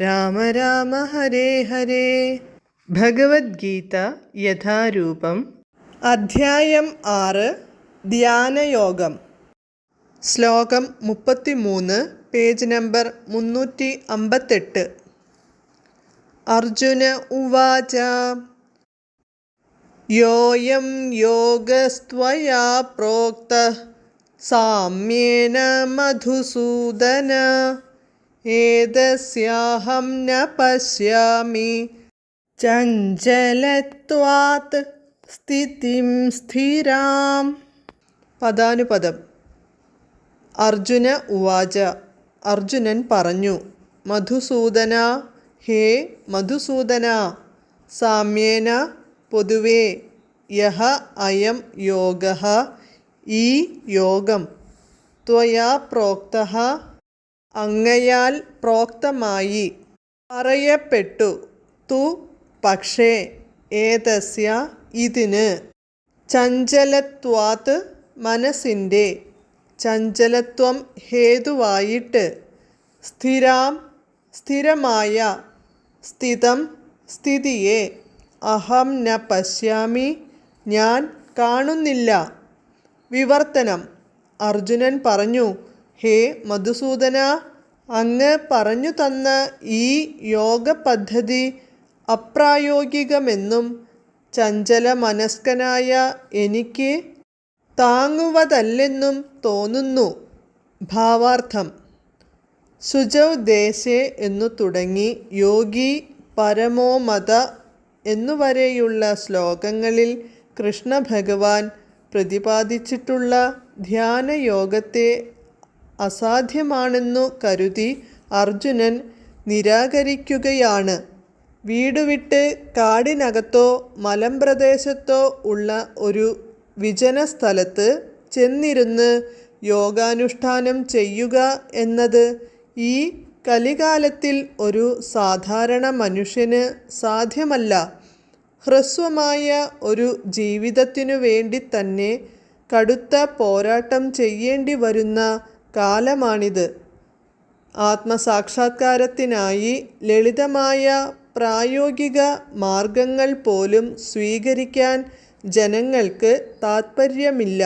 രാമ രാമ ഹരേ ഹരേ. ഭഗവത്ഗീത യഥാരൂപം. അധ്യായം ആറ്. ധ്യാനയോഗം. ശ്ലോകം മുപ്പത്തിമൂന്ന് പേജ് നമ്പർ മുന്നൂറ്റി അമ്പത്തെട്ട് അർജുന ഉവാച യോയം യോഗസ്ത്വയാ പ്രോക്ത സാമ്യേന മധുസൂദന. ഏതസ്യാഹം न പശ്യാമി. ചഞ്ചലത്വാത് സ്ഥിതിം സ്ഥിരാം. പദാനുപദം. അർജുന ഉവാച. അർജുനൻ പറഞ്ഞു മധുസൂദന ഹേ മധുസൂദന സാമ്യേന പൊതുവേ യഹ അയം യോഗ ഈ യോഗം. ത്വയാ പ്രോക്ത അങ്ങയാൽ പ്രോക്തമായി പറയപ്പെട്ടു. തു പക്ഷേ ഏതസ്യ ഇതിന്? ചഞ്ചലത്വാത് മനസ്സിന്റെ ചഞ്ചലത്വം ഹേതുവായിട്ട് സ്ഥിരാം സ്ഥിരമായ സ്ഥിതം സ്ഥിതിയെ അഹം ന പശ്യാമി ഞാൻ കാണുന്നില്ല. വിവർത്തനം. അർജുനൻ പറഞ്ഞു ഹേ മധുസൂദന അങ്ങ് പറഞ്ഞു തന്ന ഈ യോഗ പദ്ധതി അപ്രായോഗികമെന്നും ചഞ്ചല മനസ്കനായ എനിക്ക് താങ്ങുവതല്ലെന്നും തോന്നുന്നു. ഭാവാർത്ഥം. സുജൗ ദേശേ എന്നു തുടങ്ങി യോഗി പരമോ മത എന്നുവരെയുള്ള ശ്ലോകങ്ങളിൽ കൃഷ്ണ ഭഗവാൻ പ്രതിപാദിച്ചിട്ടുള്ള ധ്യാനയോഗത്തെ അസാധ്യമാണെന്നു കരുതി അർജുനൻ നിരാകരിക്കുകയാണ്. വീടുവിട്ട് കാടിനകത്തോ മലമ്പ്രദേശത്തോ ഉള്ള ഒരു വിജന സ്ഥലത്ത് ചെന്നിരുന്ന് യോഗാനുഷ്ഠാനം ചെയ്യുക എന്നത് ഈ കലികാലത്തിൽ ഒരു സാധാരണ മനുഷ്യന് സാധ്യമല്ല. ഹ്രസ്വമായ ഒരു ജീവിതത്തിനു വേണ്ടി തന്നെ കടുത്ത പോരാട്ടം ചെയ്യേണ്ടി വരുന്ന കാലമാണിത്. ആത്മസാക്ഷാത്കാരത്തിനായി ലളിതമായ പ്രായോഗിക മാർഗങ്ങൾ പോലും സ്വീകരിക്കാൻ ജനങ്ങൾക്ക് താത്പര്യമില്ല.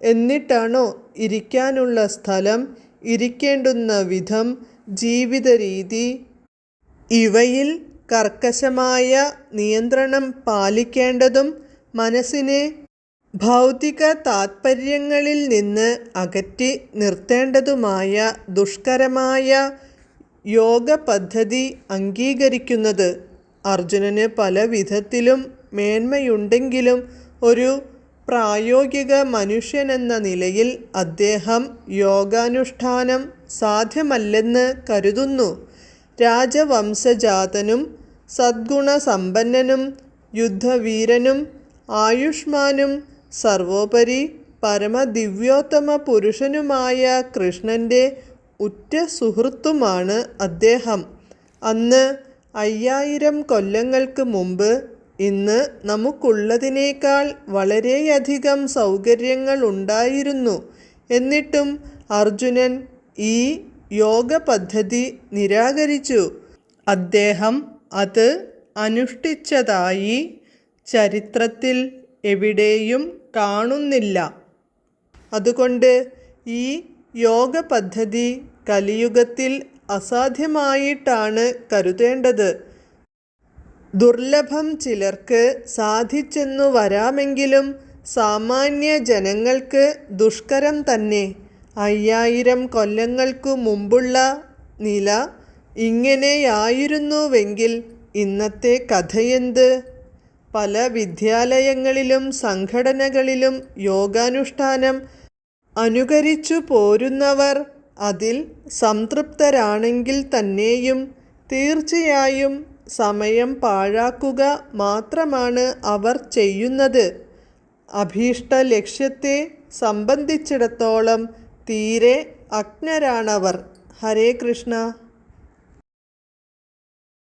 എന്നിട്ടാണോ ഇരിക്കാനുള്ള സ്ഥലം ഇരിക്കേണ്ടുന്ന വിധം ജീവിത രീതി ഇവയിൽ കർക്കശമായ നിയന്ത്രണം പാലിക്കേണ്ടതും മനസ്സിനെ ഭൗതിക താത്പര്യങ്ങളിൽ നിന്ന് അകറ്റി നിർത്തേണ്ടതുമായ ദുഷ്കരമായ യോഗ പദ്ധതി അംഗീകരിക്കുന്നത് അർജുനന് പല വിധത്തിലും മേന്മയുണ്ടെങ്കിലും ഒരു പ്രായോഗിക മനുഷ്യനെന്ന നിലയിൽ അദ്ദേഹം യോഗാനുഷ്ഠാനം സാധ്യമല്ലെന്ന് കരുതുന്നു. രാജവംശജാതനും സദ്ഗുണസമ്പന്നനും യുദ്ധവീരനും ആയുഷ്മാനും സർവോപരി പരമദിവ്യോത്തമ പുരുഷനുമായ കൃഷ്ണന്റെ ഉറ്റ സുഹൃത്തുമാണ് അദ്ദേഹം. അന്ന് അയ്യായിരം കൊല്ലങ്ങൾക്ക് മുമ്പ് ഇന്ന് നമുക്കുള്ളതിനേക്കാൾ വളരെയധികം സൗകര്യങ്ങൾ ഉണ്ടായിരുന്നു. എന്നിട്ടും അർജുനൻ ഈ യോഗ പദ്ധതി നിരാകരിച്ചു. അദ്ദേഹം അത് അനുഷ്ഠിച്ചതായി ചരിത്രത്തിൽ എവിടെയും കാണുന്നില്ല. അതുകൊണ്ട് ഈ യോഗ പദ്ധതി കലിയുഗത്തിൽ അസാധ്യമായിട്ടാണ് കരുതേണ്ടത്. ദുർലഭം ചിലർക്ക് സാധിച്ചെന്നു വരാമെങ്കിലും സാമാന്യ ജനങ്ങൾക്ക് ദുഷ്കരം തന്നെ. അയ്യായിരം കൊല്ലങ്ങൾക്കു മുമ്പുള്ള നില ഇങ്ങനെയായിരുന്നുവെങ്കിൽ ഇന്നത്തെ കഥയെന്ത്? പല വിദ്യാലയങ്ങളിലും സംഘടനകളിലും യോഗാനുഷ്ഠാനം അനുകരിച്ചു പോരുന്നവർ അതിൽ സംതൃപ്തരാണെങ്കിൽ തന്നെയും തീർച്ചയായും സമയം പാഴാക്കുക മാത്രമാണ് അവർ ചെയ്യുന്നത്. അഭീഷ്ട ലക്ഷ്യത്തെ സംബന്ധിച്ചിടത്തോളം തീരെ അജ്ഞരാണവർ. ഹരേ കൃഷ്ണ.